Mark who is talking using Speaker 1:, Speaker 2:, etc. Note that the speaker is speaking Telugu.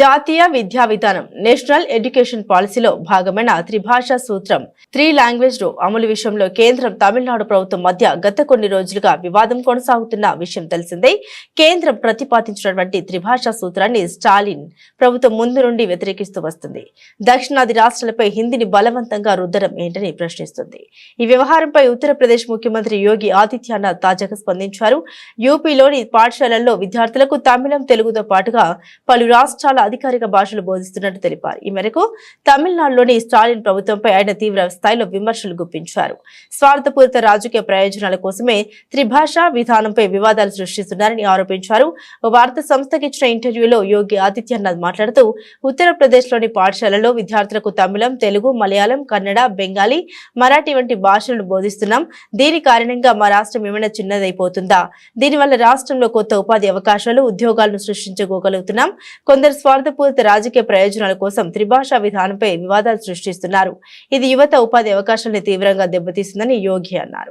Speaker 1: జాతీయ విద్యా విధానం నేషనల్ ఎడ్యుకేషన్ పాలసీలో భాగమైన త్రిభాషా సూత్రం త్రీ లాంగ్వేజ్ అమలు విషయంలో కేంద్రం తమిళనాడు ప్రభుత్వం మధ్య గత కొన్ని రోజులుగా వివాదం కొనసాగుతున్న విషయం తెలిసిందే. కేంద్రం ప్రతిపాదించినటువంటి త్రిభాషా సూత్రాన్ని స్టాలిన్ ప్రభుత్వం ముందు నుండి వ్యతిరేకిస్తూ వస్తుంది. దక్షిణాది రాష్ట్రాలపై హిందీని బలవంతంగా రుద్దడం ఏంటని ప్రశ్నిస్తుంది. ఈ వ్యవహారంపై ఉత్తరప్రదేశ్ ముఖ్యమంత్రి యోగి ఆదిత్యనాథ్ తాజాగా స్పందించారు. యూపీలోని పాఠశాలల్లో విద్యార్థులకు తమిళం తెలుగుతో పాటుగా పలు రాష్ట్రాల అధికారిక భాషలు బోధిస్తున్నట్టు తెలిపారు. ఈ మేరకు తమిళనాడులోని స్టాలిన్ ప్రభుత్వంపై ఆయన తీవ్ర స్థాయిలో విమర్శలు గుప్పించారు. స్వార్థపూరిత రాజకీయ ప్రయోజనాల కోసమే త్రిభాషా విధానంపై వివాదాలు సృష్టిస్తున్నారని ఆరోపించారు. వార్తా సంస్థకి ఇచ్చిన ఇంటర్వ్యూలో యోగి ఆదిత్యనాథ్ మాట్లాడుతూ ఉత్తరప్రదేశ్లోని పాఠశాలలో విద్యార్థులకు తమిళం తెలుగు మలయాళం కన్నడ బెంగాలీ మరాఠీ వంటి భాషలను బోధిస్తున్నాం. దీని కారణంగా మా రాష్ట్రం ఏమైనా చిన్నదైపోతుందా? దీనివల్ల రాష్ట్రంలో కొత్త ఉపాధి అవకాశాలు ఉద్యోగాలను సృష్టించుకోగలుగుతున్నాం కొందరు స్వార్థపూరిత రాజకీయ ప్రయోజనాల కోసం త్రిభాషా విధానంపై వివాదాలు సృష్టిస్తున్నారు. ఇది యువత ఉపాధి అవకాశాలను తీవ్రంగా దెబ్బతీస్తుందని యోగి అన్నారు.